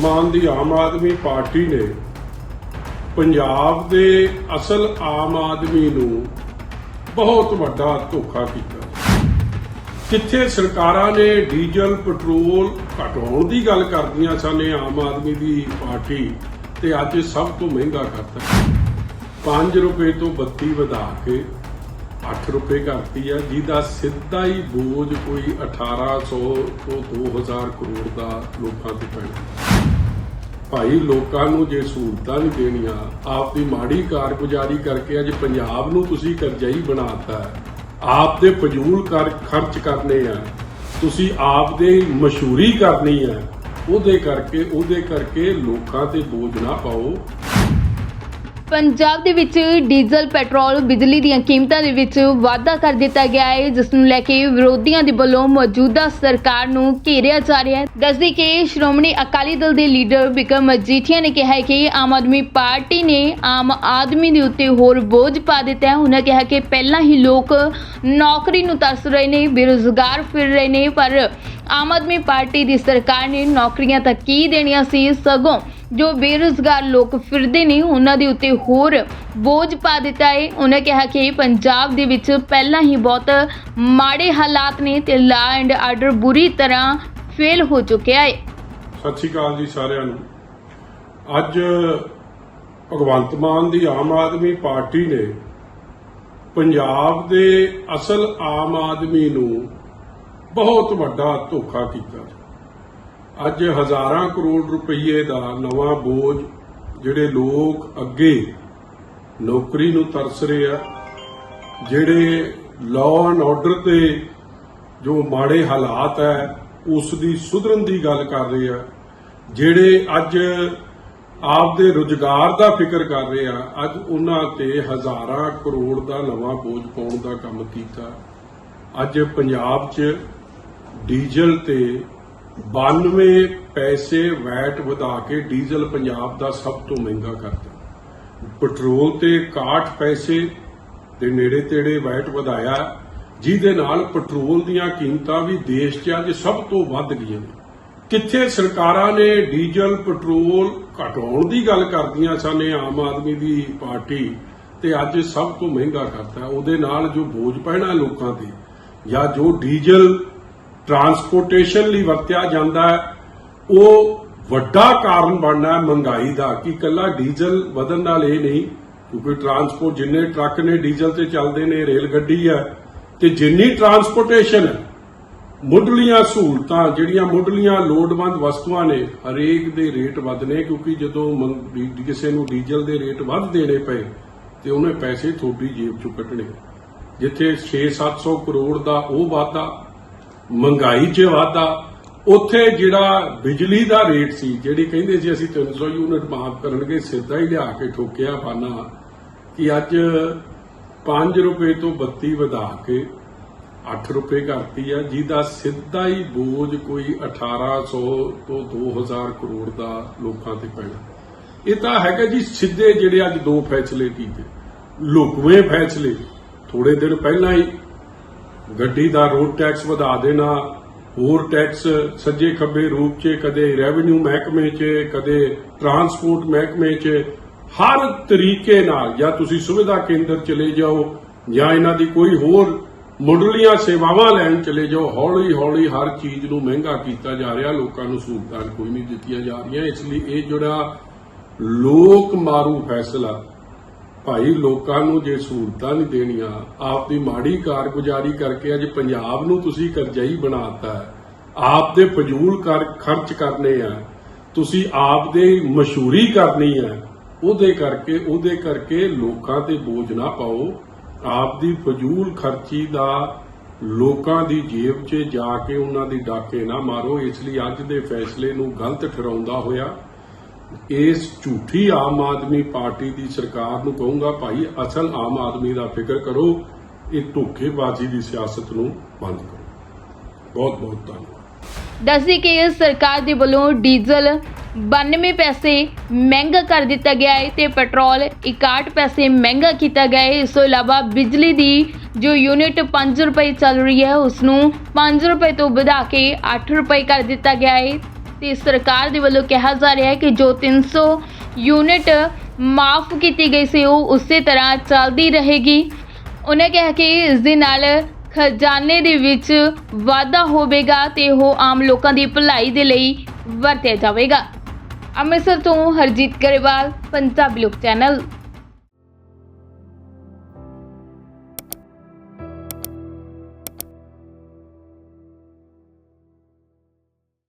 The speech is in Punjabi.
ਮਾਨ ਦੀ ਆਮ ਆਦਮੀ ਪਾਰਟੀ ਨੇ ਪੰਜਾਬ ਦੇ ਅਸਲ ਆਮ ਆਦਮੀ ਨੂੰ ਬਹੁਤ ਵੱਡਾ ਧੋਖਾ ਕੀਤਾ। ਕਿੱਥੇ ਸਰਕਾਰਾਂ ਨੇ ਡੀਜ਼ਲ, ਪੈਟਰੋਲ ਘਟਾਉਣ ਦੀ ਗੱਲ ਕਰਦੀਆਂ ਸਨ, ਇਹ ਆਮ ਆਦਮੀ ਦੀ ਪਾਰਟੀ ਤੇ ਅੱਜ ਸਭ ਤੋਂ ਮਹਿੰਗਾ ਕਰਤਾ। 5 ਰੁਪਏ ਤੋਂ 32 ਵਧਾ ਕੇ 8 ਰੁਪਏ ਕਰਤੀ ਆ, ਜਿਹਦਾ ਸਿੱਧਾ ਹੀ ਬੋਝ ਕੋਈ 1800 ਤੋਂ 2000 ਕਰੋੜ ਦਾ ਲੋਕਾਂ ਤੇ ਪੈਣਾ। ਭਾਈ ਲੋਕਾਂ ਨੂੰ ਜੇ ਸਹੂਲਤਾਂ ਨਹੀਂ ਦੇਣੀਆਂ, ਆਪ ਦੀ ਮਾੜੀ ਕਾਰਗੁਜ਼ਾਰੀ ਕਰਕੇ ਅੱਜ ਪੰਜਾਬ ਨੂੰ ਤੁਸੀਂ ਕਰਜ਼ਾਈ ਬਣਾਤਾ ਹੈ। ਆਪ ਦੇ ਫਜ਼ੂਲ ਕਰ, ਖਰਚ ਕਰਨੇ ਆ। ਤੁਸੀਂ ਆਪ ਦੇ ਮਸ਼ਹੂਰੀ ਕਰਨੀ ਹੈ। ਉਹਦੇ ਕਰਕੇ ਉਹਦੇ ਕਰਕੇ ਲੋਕਾਂ ਤੇ ਬੋਝ ਨਾ ਪਾਓ। ਪੰਜਾਬ ਦੇ ਵਿੱਚ ਡੀਜ਼ਲ, ਪੈਟਰੋਲ, ਬਿਜਲੀ ਦੀਆਂ ਕੀਮਤਾਂ ਦੇ ਵਿੱਚ ਵਾਧਾ ਕਰ ਦਿੱਤਾ ਗਿਆ ਹੈ, ਜਿਸ ਨੂੰ ਲੈ ਕੇ ਵਿਰੋਧੀਆਂ ਦੇ ਵੱਲੋਂ ਮੌਜੂਦਾ ਸਰਕਾਰ ਨੂੰ ਘੇਰਿਆ ਜਾ ਰਿਹਾ ਹੈ। ਦੱਸਦੇ ਕਿ ਸ਼੍ਰੋਮਣੀ ਅਕਾਲੀ ਦਲ ਦੇ ਲੀਡਰ ਬਿਕਰਮ ਮਜੀਠੀਆ ਨੇ ਕਿਹਾ ਹੈ ਕਿ ਆਮ ਆਦਮੀ ਪਾਰਟੀ ਨੇ ਆਮ ਆਦਮੀ ਦੇ ਉੱਤੇ ਹੋਰ ਬੋਝ ਪਾ ਦਿੱਤਾ ਹੈ। ਉਹਨਾਂ ਕਿਹਾ ਕਿ ਪਹਿਲਾਂ ਹੀ ਲੋਕ ਨੌਕਰੀ ਨੂੰ ਤਰਸ ਰਹੇ ਨੇ, ਬੇਰੁਜ਼ਗਾਰ ਫਿਰ ਰਹੇ ਨੇ, ਪਰ ਆਮ ਆਦਮੀ ਪਾਰਟੀ ਦੀ ਸਰਕਾਰ ਨੇ ਨੌਕਰੀਆਂ ਤਾਂ ਕੀ ਦੇਣੀਆਂ ਸੀ, ਸਗੋਂ ਜੋ ਬੇਰੁਜ਼ਗਾਰ ਲੋਕ ਫਿਰਦੇ ਨੇ, ਉਹਨਾਂ ਦੇ ਉੱਤੇ ਹੋਰ ਬੋਝ ਪਾ ਦਿੱਤਾ ਹੈ ਉਹਨਾਂ ਕਿਹਾ ਕਿ ਪੰਜਾਬ ਦੇ ਵਿੱਚ ਪਹਿਲਾਂ ਹੀ ਬਹੁਤ ਮਾੜੇ ਹਾਲਾਤ ਨੇ ਤੇ ਲਾ ਐਂਡ ਆਰਡਰ ਬੁਰੀ ਤਰ੍ਹਾਂ ਫੇਲ ਹੋ ਚੁੱਕਿਆ ਹੈ ਸਤਿ ਸ਼੍ਰੀ ਅਕਾਲ ਜੀ ਸਾਰਿਆਂ ਨੂੰ। ਅੱਜ ਭਗਵੰਤ ਮਾਨ ਦੀ ਆਮ ਆਦਮੀ ਪਾਰਟੀ ਨੇ ਪੰਜਾਬ ਦੇ ਅਸਲ ਆਮ ਆਦਮੀ ਨੂੰ ਬਹੁਤ ਵੱਡਾ ਧੋਖਾ ਕੀਤਾ। ਅੱਜ ਹਜ਼ਾਰਾਂ ਕਰੋੜ ਰੁਪਏ ਦਾ ਨਵਾਂ ਬੋਝ ਜਿਹੜੇ ਲੋਕ ਅੱਗੇ ਨੌਕਰੀ ਨੂੰ ਤਰਸ ਰਹੇ ਆ, ਜਿਹੜੇ ਲਾਅ ਐਂਡ ਆਰਡਰ ਤੇ ਜੋ ਮਾੜੇ ਹਾਲਾਤ ਹੈ ਉਸ ਦੀ ਸੁਧਰਨ ਦੀ ਗੱਲ ਕਰ ਰਹੇ ਆ, ਜਿਹੜੇ ਅੱਜ ਆਪ ਦੇ ਰੁਜ਼ਗਾਰ ਦਾ ਫਿਕਰ ਕਰ ਰਹੇ ਆ, ਅੱਜ ਉਹਨਾਂ ਤੇ ਹਜ਼ਾਰਾਂ ਕਰੋੜ ਦਾ ਨਵਾਂ ਬੋਝ ਪਾਉਣ ਦਾ ਕੰਮ ਕੀਤਾ। ਅੱਜ ਪੰਜਾਬ 'ਚ ਡੀਜ਼ਲ ਤੇ 92 ਪੈਸੇ ਵੈਟ ਵਧਾ ਕੇ ਡੀਜ਼ਲ ਪੰਜਾਬ ਦਾ ਸਭ ਤੋਂ ਮਹਿੰਗਾ ਕਰਤਾ ਪੈਟਰੋਲ ਤੇ 61 ਪੈਸੇ ਦੇ ਨੇੜੇ ਤੇੜੇ ਵੈਟ ਵਧਾਇਆ। ਜਿਹਦੇ ਨਾਲ ਪੈਟਰੋਲ ਦੀਆਂ ਕੀਮਤਾਂ ਵੀ ਦੇਸ਼ 'ਚ ਅੱਜ ਸਭ ਤੋਂ ਵੱਧ ਗਈਆਂ ਨੇ। ਕਿੱਥੇ ਸਰਕਾਰਾਂ ਨੇ ਡੀਜ਼ਲ, ਪੈਟਰੋਲ ਘਟਾਉਣ ਦੀ ਗੱਲ ਕਰਦੀਆਂ ਸਨ, ਇਹ ਆਮ ਆਦਮੀ ਦੀ ਪਾਰਟੀ ਤੇ ਅੱਜ ਸਭ ਤੋਂ ਮਹਿੰਗਾ ਕਰਤਾ। ਉਹਦੇ ਨਾਲ ਜੋ ਬੋਝ ਪੈਣਾ ਲੋਕਾਂ ਤੇ ਜਾਂ ਜੋ ਡੀਜ਼ਲ ਟਰਾਂਸਪੋਰਟੇਸ਼ਨ ਲਈ ਵਰਤਿਆ ਜਾਂਦਾ ਹੈ। ਉਹ ਵੱਡਾ ਕਾਰਨ ਬਣਨਾ ਹੈ ਮਹਿੰਗਾਈ ਦਾ, ਕਿ ਕੱਲਾ ਡੀਜ਼ਲ ਵਧਣ ਨਾਲ ਇਹ ਨਹੀਂ, ਕਿਉਂਕਿ ਟਰਾਂਸਪੋਰਟ ਜਿੰਨੇ ਟਰੱਕ ਨੇ ਡੀਜ਼ਲ ਤੇ ਚੱਲਦੇ ਨੇ, ਰੇਲ ਗੱਡੀ ਹੈ, ਤੇ ਜਿੰਨੀ ਟਰਾਂਸਪੋਰਟੇਸ਼ਨ ਮੁੱਢਲੀਆਂ ਸਹੂਲਤਾਂ, ਜਿਹੜੀਆਂ ਮੁੱਢਲੀਆਂ ਲੋੜਵੰਦ ਵਸਤੂਆਂ ਨੇ, ਹਰੇਕ ਦੇ ਰੇਟ ਵਧਨੇ, ਕਿਉਂਕਿ ਜਦੋਂ ਕਿਸੇ ਨੂੰ ਡੀਜ਼ਲ ਦੇ ਰੇਟ ਵੱਧ ਦੇਣੇ ਪਏ, ਤੇ ਉਹਨੇ ਪੈਸੇ ਥੋੜੀ ਜੇਬ ਚੋਂ ਕੱਢਣੇ। ਜਿੱਥੇ 6-700 ਕਰੋੜ ਦਾ ਉਹ ਵਾਧਾ ਮਹਿੰਗਾਈ 'ਚ ਵਾਧਾ, ਉੱਥੇ ਜਿਹੜਾ ਬਿਜਲੀ ਦਾ ਰੇਟ ਸੀ, ਜਿਹੜੀ ਕਹਿੰਦੇ ਸੀ ਅਸੀਂ 300 ਯੂਨਿਟ ਮਾਫ ਕਰਨਗੇ, ਸਿੱਧਾ ਹੀ ਲਿਆ ਕੇ ਠੋਕਿਆ ਬਾਨਾ ਕਿ ਅੱਜ 5 ਰੁਪਏ ਤੋਂ 32 ਵਧਾ ਕੇ 8 ਰੁਪਏ ਕਰਤੀ ਆ, ਜਿਹਦਾ ਸਿੱਧਾ ਹੀ ਬੋਝ ਕੋਈ 1800 ਤੋਂ 2000 ਕਰੋੜ ਦਾ ਲੋਕਾਂ ਤੇ ਪੈਣਾ। ਇਹ ਤਾਂ ਹੈਗਾ ਜੀ, ਸਿੱਧੇ ਜਿਹੜੇ ਅੱਜ ਦੋ ਫੈਸਲੇ ਕੀਤੇ। ਲੁਕਵੇਂ ਫੈਸਲੇ ਥੋੜੇ ਦਿਨ ਪਹਿਲਾਂ ਹੀ ਗੱਡੀ ਦਾ ਰੋਡ ਟੈਕਸ ਵਧਾ ਦੇਣਾ, ਹੋਰ ਟੈਕਸ ਸੱਜੇ ਖੱਬੇ ਰੂਪ 'ਚ, ਕਦੇ ਰੈਵਨਿਊ ਮਹਿਕਮੇ 'ਚ, ਕਦੇ ਟਰਾਂਸਪੋਰਟ ਮਹਿਕਮੇ 'ਚ, ਹਰ ਤਰੀਕੇ ਨਾਲ ਜਾਂ ਤੁਸੀਂ ਸੁਵਿਧਾ ਕੇਂਦਰ ਚਲੇ ਜਾਓ ਜਾਂ ਇਹਨਾਂ ਦੀ ਕੋਈ ਹੋਰ ਮੁੱਢਲੀਆਂ ਸੇਵਾਵਾਂ ਲੈਣ ਚਲੇ ਜਾਓ ਹੌਲੀ ਹੌਲੀ ਹਰ ਚੀਜ਼ ਨੂੰ ਮਹਿੰਗਾ ਕੀਤਾ ਜਾ ਰਿਹਾ, ਲੋਕਾਂ ਨੂੰ ਸਹੂਲਤਾਂ ਕੋਈ ਨਹੀਂ ਦਿੱਤੀਆਂ ਜਾ ਰਹੀਆਂ, ਇਸ ਲਈ ਇਹ ਜਿਹੜਾ ਲੋਕ ਮਾਰੂ ਫੈਸਲਾ ਭਾਈ, ਲੋਕਾਂ ਨੂੰ ਜੇ ਸਹੂਲਤਾਂ ਨਹੀਂ ਦੇਣੀਆਂ, ਆਪ ਦੀ ਮਾੜੀ ਕਾਰਗੁਜ਼ਾਰੀ ਕਰਕੇ ਅੱਜ ਪੰਜਾਬ ਨੂੰ ਤੁਸੀਂ ਕਰਜ਼ਾਈ ਬਣਾਤਾ ਹੈ। ਆਪ ਦੇ ਫਜ਼ੂਲ ਕਰ, ਖਰਚ ਕਰਨੇ ਆ। ਤੁਸੀਂ ਆਪ ਦੇ ਮਸ਼ਹੂਰੀ ਕਰਨੀ ਹੈ ਉਹਦੇ ਕਰਕੇ ਉਹਦੇ ਕਰਕੇ ਲੋਕਾਂ ਤੇ ਬੋਝ ਨਾ ਪਾਓ। ਆਪ ਦੀ ਫਜ਼ੂਲ ਖਰਚੀ ਦਾ ਲੋਕਾਂ ਦੀ ਜੇਬ 'ਚ ਜਾ ਕੇ ਉਹਨਾਂ ਦੀ ਡਾਕੇ ਨਾ ਮਾਰੋ। ਇਸ ਲਈ ਅੱਜ ਦੇ ਫੈਸਲੇ ਨੂੰ ਗਲਤ ਠਹਿਰਾਉਂਦਾ ਹੋਇਆ ਇਸ ਝੂਠੀ ਆਮ ਆਦਮੀ ਪਾਰਟੀ ਦੀ ਸਰਕਾਰ ਨੂੰ ਕਹੂੰਗਾ, ਭਾਈ, ਅਸਲ ਆਮ ਆਦਮੀ ਦਾ ਫਿਕਰ ਕਰੋ, ਇਹ ਧੋਖੇਬਾਜ਼ੀ ਦੀ ਸਿਆਸਤ ਨੂੰ ਬੰਦ ਕਰੋ। ਬਹੁਤ ਬਹੁਤ ਧੰਨਵਾਦ। ਦੱਸਦੀ ਕਿ ਇਸ ਸਰਕਾਰ ਦੇ ਵੱਲੋਂ ਡੀਜ਼ਲ 92 ਪੈਸੇ ਮਹਿੰਗਾ ਕਰ ਦਿੱਤਾ ਗਿਆ ਹੈ ਤੇ ਪੈਟਰੋਲ 61 ਪੈਸੇ ਮਹਿੰਗਾ ਕੀਤਾ ਗਿਆ ਹੈ। ਇਸ ਤੋਂ ਇਲਾਵਾ ਬਿਜਲੀ ਦੀ ਜੋ ਯੂਨਿਟ 5 ਰੁਪਏ ਚੱਲ ਰਹੀ ਹੈ ਉਸ ਨੂੰ 5 ਰੁਪਏ ਤੋਂ ਵਧਾ ਕੇ 8 ਰੁਪਏ ਕਰ ਦਿੱਤਾ ਗਿਆ ਹੈ। ਤੇ ਸਰਕਾਰ ਦੇ ਵੱਲੋਂ ਕਿਹਾ ਜਾ ਰਿਹਾ ਹੈ ਕਿ ਜੋ 300 ਯੂਨਿਟ ਮਾਫ ਕੀਤੀ ਗਈ ਸੀ, ਉਹ ਉਸੇ ਤਰ੍ਹਾਂ ਚੱਲਦੀ ਰਹੇਗੀ। ਉਹਨੇ ਕਿਹਾ ਕਿ ਇਸ ਦੇ ਨਾਲ ਖਜ਼ਾਨੇ ਦੇ ਵਿੱਚ ਵਾਧਾ ਹੋਵੇਗਾ ਤੇ ਉਹ ਆਮ ਲੋਕਾਂ ਦੀ ਭਲਾਈ ਦੇ ਲਈ ਵਰਤਿਆ ਜਾਵੇਗਾ। ਅੰਮ੍ਰਿਤਸਰ ਤੋਂ ਹਰਜੀਤ ਗਰੇਵਾਲ, ਪੰਜਾਬੀ ਲੋਕ ਚੈਨਲ।